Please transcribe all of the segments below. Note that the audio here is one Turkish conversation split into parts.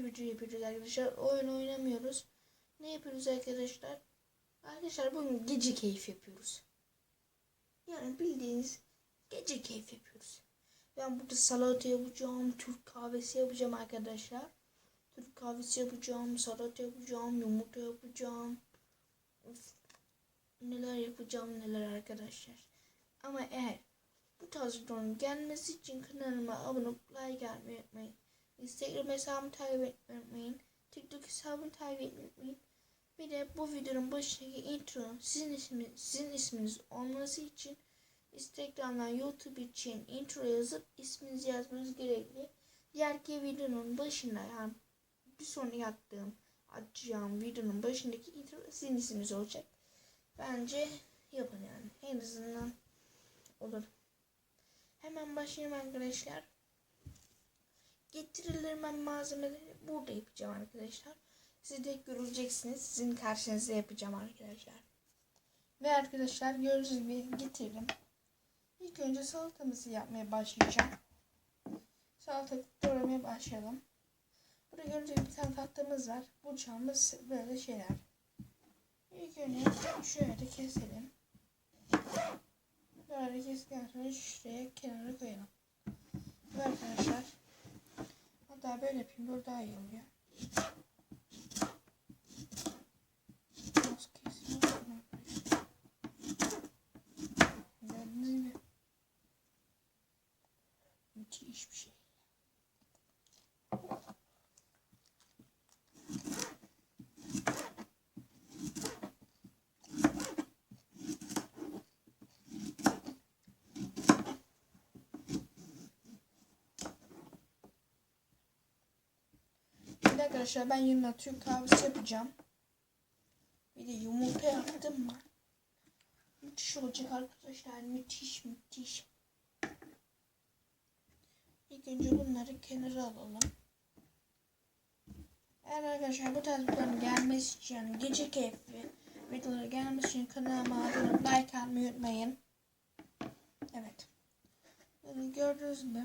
bir video yapıyoruz arkadaşlar. Oyun oynamıyoruz. Ne yapıyoruz arkadaşlar? Arkadaşlar bugün gece keyif yapıyoruz. Yani bildiğiniz gece keyif yapıyoruz. Ben burada salata yapacağım, Türk kahvesi yapacağım arkadaşlar. Türk kahvesi yapacağım, salata yapacağım, yumurta yapacağım. Of, neler yapacağım neler arkadaşlar. Ama eğer bu tarz gelmesi için kanalıma abone olup like gelmeyi unutmayın. Instagram hesabımı takip etmeyi unutmayın. TikTok hesabımı takip etmeyi unutmayın. Bir de bu videonun başındaki intro sizin isminiz, sizin isminiz olması için Instagram'dan YouTube için intro yazıp isminizi yazmanız gerekli. Diğer ki videonun başında yani bir sonra yaptığım açacağım videonun başındaki intro sizin isminiz olacak. Bence yapın yani. En azından olur. Hemen başlayalım arkadaşlar. Getirilir ben malzemeleri burada yapacağım arkadaşlar. Siz de göreceksiniz. Sizin karşınızda yapacağım arkadaşlar. Ve arkadaşlar gördüğünüz gibi getirdim. İlk önce salatamızı yapmaya başlayacağım. Salata doğramaya başlayalım. Burada gördüğünüz gibi bir tane tahtamız var. Bıçağımız böyle şeyler. İlk önce şöyle keselim. Böyle kestikten sonra şuraya kenara koyalım. Ve arkadaşlar hatta böyle yapayım böyle daha iyi oluyor. Gördüğünüz gibi müthiş bir şey. Şimdi arkadaşlar ben yanına Türk kahvesi yapacağım. Bir de yumurta yaptım mı? Müthiş olacak arkadaşlar. Müthiş müthiş. İlk önce bunları kenara alalım. Eğer arkadaşlar bu tarz videoların gelmesi için yani gece keyfi videoları gelmesi için kanalıma abone like almayı unutmayın. Evet. Gördüğünüz gibi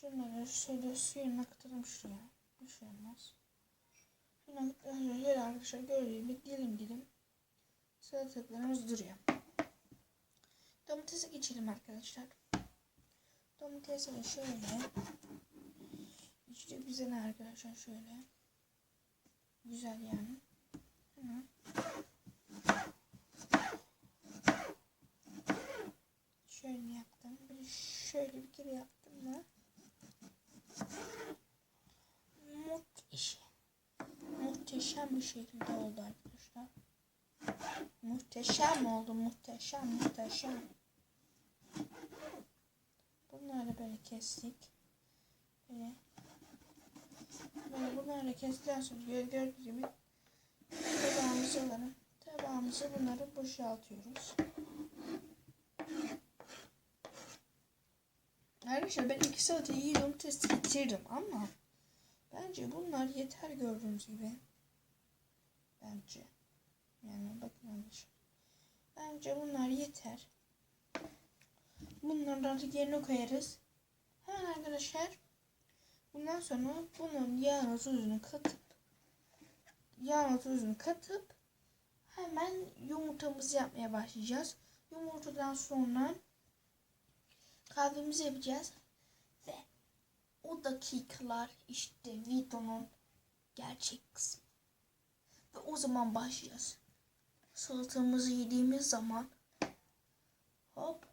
Şunları şöyle suyuna aktarım şuraya. Bir şey olmaz. Şuna şöyle arkadaşlar gördüğüm gibi dilim dilim salatalıklarımız duruyor. Domatesi geçelim arkadaşlar. Domatesi de şöyle işte güzel arkadaşlar şöyle. Güzel yani. Hemen. Şöyle yaptım. Bir şöyle bir kere yaptım da. Muhteşem. Muhteşem bir şekilde oldu arkadaşlar. Muhteşem oldu. Muhteşem. Muhteşem. Bunları böyle kestik. Böyle. Böyle bunları kestikten sonra gör- gördüğünüz gibi tabağımızı alalım. Tabağımızı bunları boşaltıyoruz. Arkadaşlar ben iki saate iyi domatesi getirdim ama bence bunlar yeter gördüğünüz gibi. Bence. Yani bakın arkadaşlar. Bence bunlar yeter. Bunları artık yerine koyarız. Hemen arkadaşlar bundan sonra bunun yağını tuzunu katıp yağını tuzunu katıp hemen yumurtamızı yapmaya başlayacağız. Yumurtadan sonra kahvemizi yapacağız ve o dakikalar işte videonun gerçek kısmı. Ve o zaman başlayacağız. Salatamızı yediğimiz zaman hop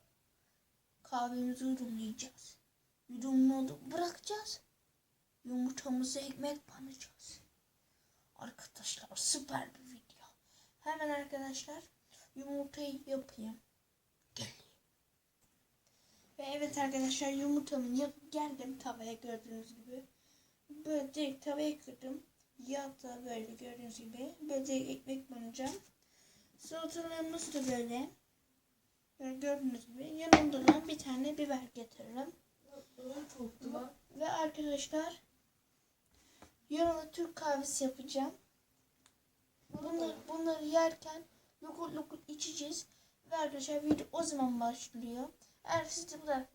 kahvemizi yudumlayacağız. Yudumladık bırakacağız. Yumurtamızı ekmek banacağız. Arkadaşlar süper bir video. Hemen arkadaşlar yumurtayı yapayım. Geleyim. Ve evet arkadaşlar yumurtamı yapıp geldim tavaya gördüğünüz gibi. Böyle direkt tavaya kırdım. Yağda böyle gördüğünüz gibi. Böyle direkt ekmek banacağım. Salatalarımız da böyle. Böyle gördüğünüz gibi. Yanımda da bir tane biber getiririm. Ve arkadaşlar yanına Türk kahvesi yapacağım. Bunları, bunları yerken lokur lokur içeceğiz. Ve arkadaşlar video o zaman başlıyor. Eğer siz de bu, da,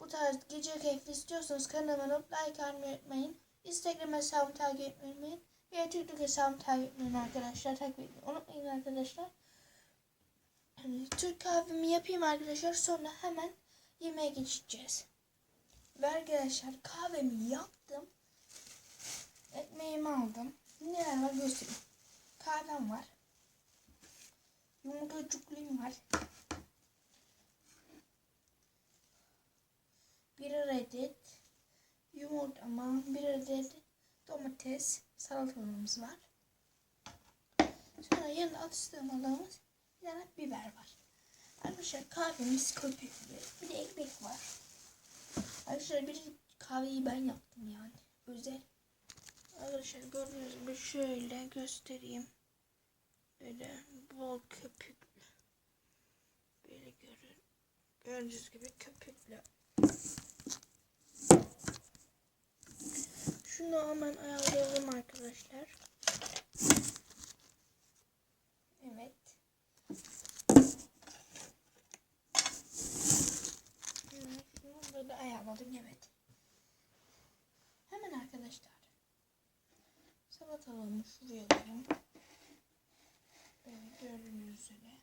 bu tarz gece keyfi istiyorsanız kanalıma like almayı unutmayın. Instagram hesabımı takip etmeyi unutmayın. Ve TikTok hesabımı takip etmeyin arkadaşlar. Takip etmeyi unutmayın arkadaşlar. Hani Türk kahvemi yapayım arkadaşlar. Sonra hemen yemeğe geçeceğiz. Ve arkadaşlar kahvemi yaptım. Ekmeğimi aldım. Neler var göstereyim. Kahvem var. Yumurta çukurayım var. Bir adet yumurtama, bir adet domates, salatalığımız var. Sonra yanında atıştırmalığımız bir tane biber var. Arkadaşlar kahvemiz köpüklü. Bir de ekmek var. Arkadaşlar bir kahveyi ben yaptım yani. Özel. Arkadaşlar gördüğünüz gibi şöyle göstereyim. Böyle bol köpüklü. Böyle görün. Gördüğünüz gibi köpüklü. Şunu hemen ayarlayalım arkadaşlar. Evet. Böyle ayarladım evet. Hemen arkadaşlar. Salatalığımı şuraya koyayım. Böyle gördüğünüz üzere.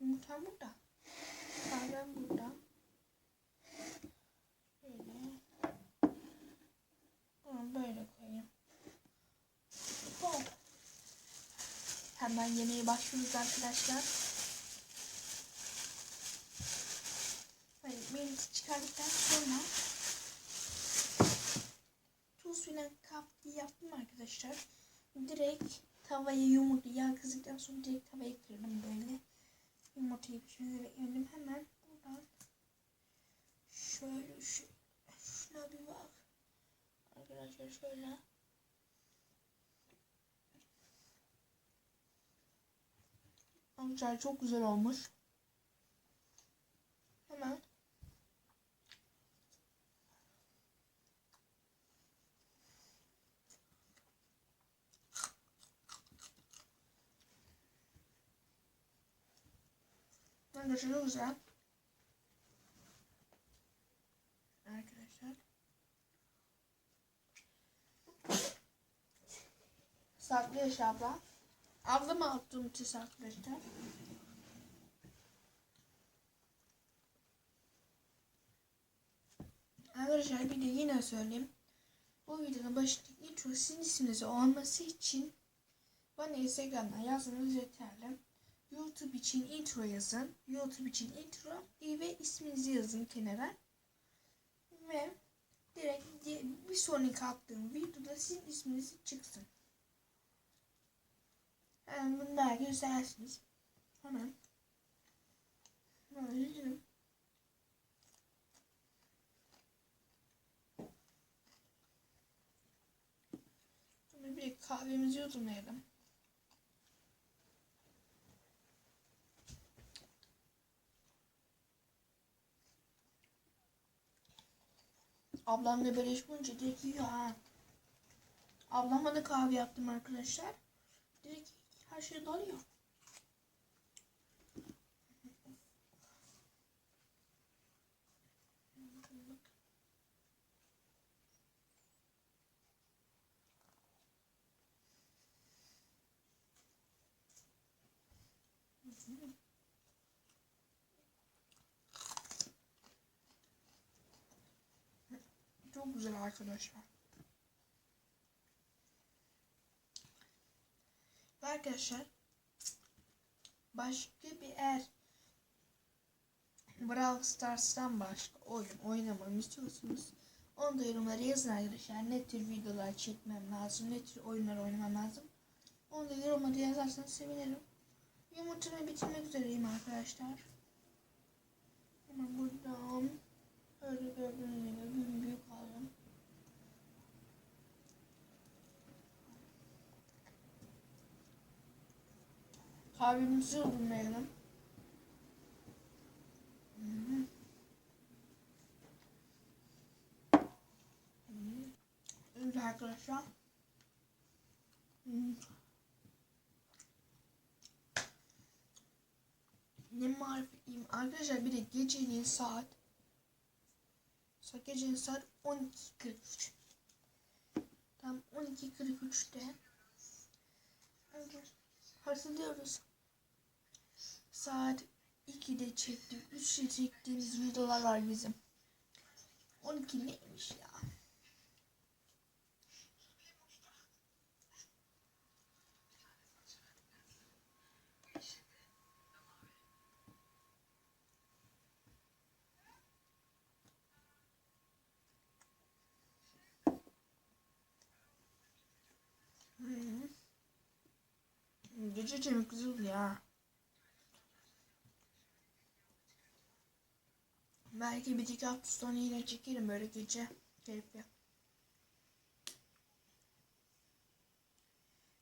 Yumurtam burada. Kahvem burada. Böyle. Bunu böyle koyayım. Hop. Hemen yemeğe başlıyoruz arkadaşlar. Birisi çıkardıktan sonra tuz filan kaplı yaptım arkadaşlar. Direkt tavaya yumurta yağ kızdıktan sonra direkt tavayı kırdım böyle. Yumurtayı pişmesi bekledim. Hemen buradan şöyle şu, şuna bir bak. Arkadaşlar şöyle. Arkadaşlar çok güzel olmuş. Hemen Arkadaşlar çok güzel. Arkadaşlar. Saklı yaş abla. Ablama attığım için arkadaşlar. Bir de yine söyleyeyim. Bu videonun başındaki intro sizin isminizi olması için bana Instagram'dan yazmanız yeterli. YouTube için intro yazın. YouTube için intro ve isminizi yazın kenara. Ve direkt bir sonraki attığım videoda sizin isminiz çıksın. Yani bunlar göstersiniz. Hemen. Böyle gidelim. Şimdi bir kahvemizi yudumlayalım. Ablamla böyle bulunca direkt yiyor ha. Ablama da kahve yaptım arkadaşlar. Direkt her şey doluyor. Çok güzel arkadaşlar. Arkadaşlar başka bir eğer Brawl Stars'tan başka oyun oynamamı istiyorsanız onu da yorumlara yazın arkadaşlar. Ne tür videolar çekmem lazım, ne tür oyunlar oynamam lazım. Onu da yorumlara yazarsanız sevinirim. Yumurtamı bitirmek üzereyim arkadaşlar. Hemen buradan öyle gördüğünüz gibi büyük büyük aldım. Kahvemizi. Hmm. Evet arkadaşlar. Ne marifetliyim. Arkadaşlar bir de saat. Saat gecenin saat 12.43. Tam 12.43'te. Hazırlıyoruz. Saat 2'de çektik. 3'te çektiğimiz videolar var bizim. 12 neymiş ya? Hmm. Gece çok güzel ya. Belki bir iki hafta sonra yine çekerim böyle gece.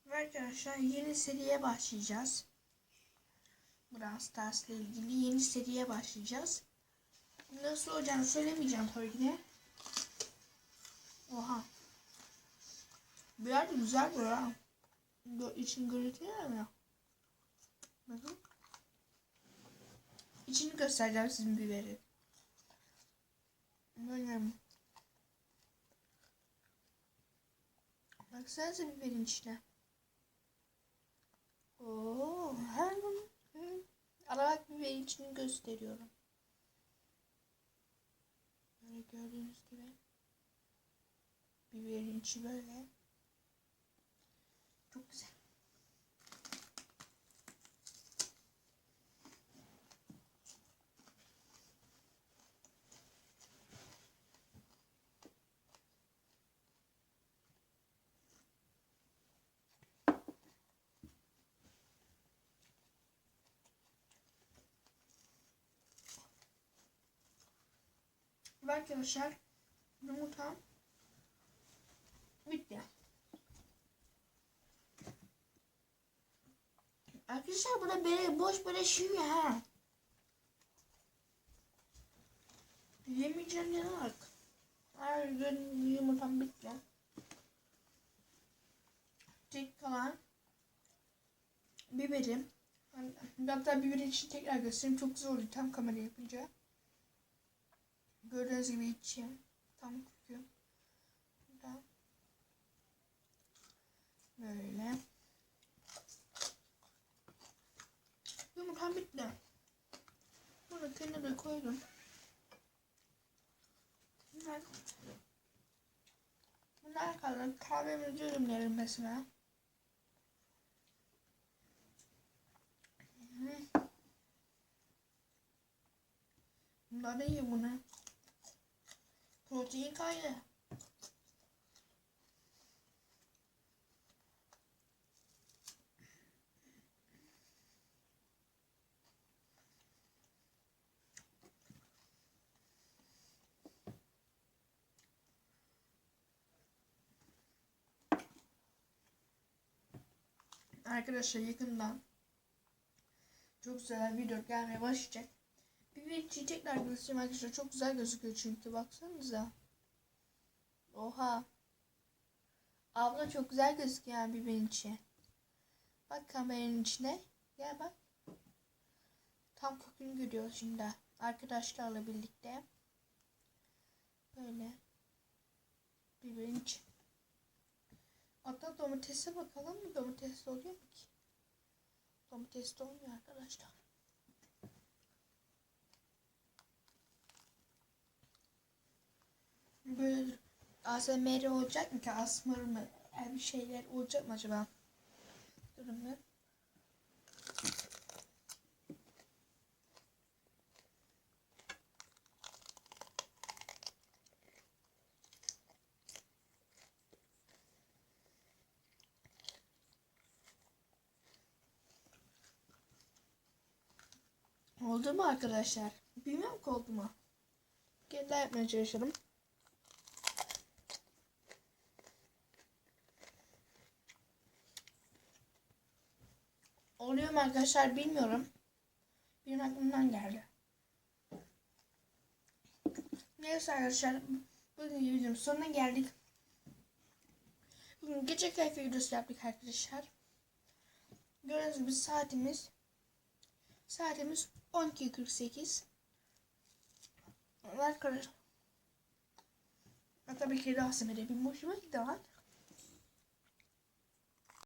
Ve arkadaşlar yeni seriye başlayacağız. Brawl Stars ilgili yeni seriye başlayacağız. Nasıl olacağını söylemeyeceğim tabii ki de. Oha. Biber de güzel böyle ha. İçin gırıltı ya. Bakın. İçini göstereceğim sizin biberi. Böyle. Baksanıza biberin içine. Oo, her gün. Ara bak biberin içini gösteriyorum. Böyle gördüğünüz gibi. Biberin içi böyle. Çok güzel. Arkadaşlar yumurtam bitti. Arkadaşlar bu da böyle boş böyle şiyor ha. Yemeyeceğim yana bak. Her gün yumurtam bitti. Tek kalan biberim. Hatta biberin için tekrar göstereyim. Çok oluyor tam kamera yapınca. Gördüğünüz gibi içim. Tam kokuyor. Burada. Böyle. Yumurtam bitti. Bunu kenara koydum. Bunlar, bunlar kaldı. Kahvemizi ürünlerim mesela. Bunlar da iyi bunu. Protein kaynağı. Arkadaşlar yakından çok güzel video gelmeye başlayacak. Bir tekrar göstereyim arkadaşlar. Çok güzel gözüküyor çünkü baksanıza. Oha. Abla çok güzel gözüküyor yani biberin içi. Bak kameranın içine. Gel bak. Tam kökünü görüyor şimdi. Arkadaşlarla birlikte. Böyle. Biberin içi. Hatta domatese bakalım mı? Domates oluyor mu ki? Domates de olmuyor arkadaşlar. Böyle ASMR olacak mı ki? Asmır mı? Yani bir şeyler olacak mı acaba? Durun bir. Oldu mu arkadaşlar? Bilmiyorum ki oldu mu. Geri yapmaya çalışalım. Oluyor mu arkadaşlar bilmiyorum. Benim aklımdan geldi. Neyse arkadaşlar. Bugün videonun sonuna geldik. Bugün gece keyfi videosu yaptık arkadaşlar. Gördüğünüz gibi saatimiz Saatimiz 12.48. Arkadaşlar. Tabii ki hoşuma gitti lan.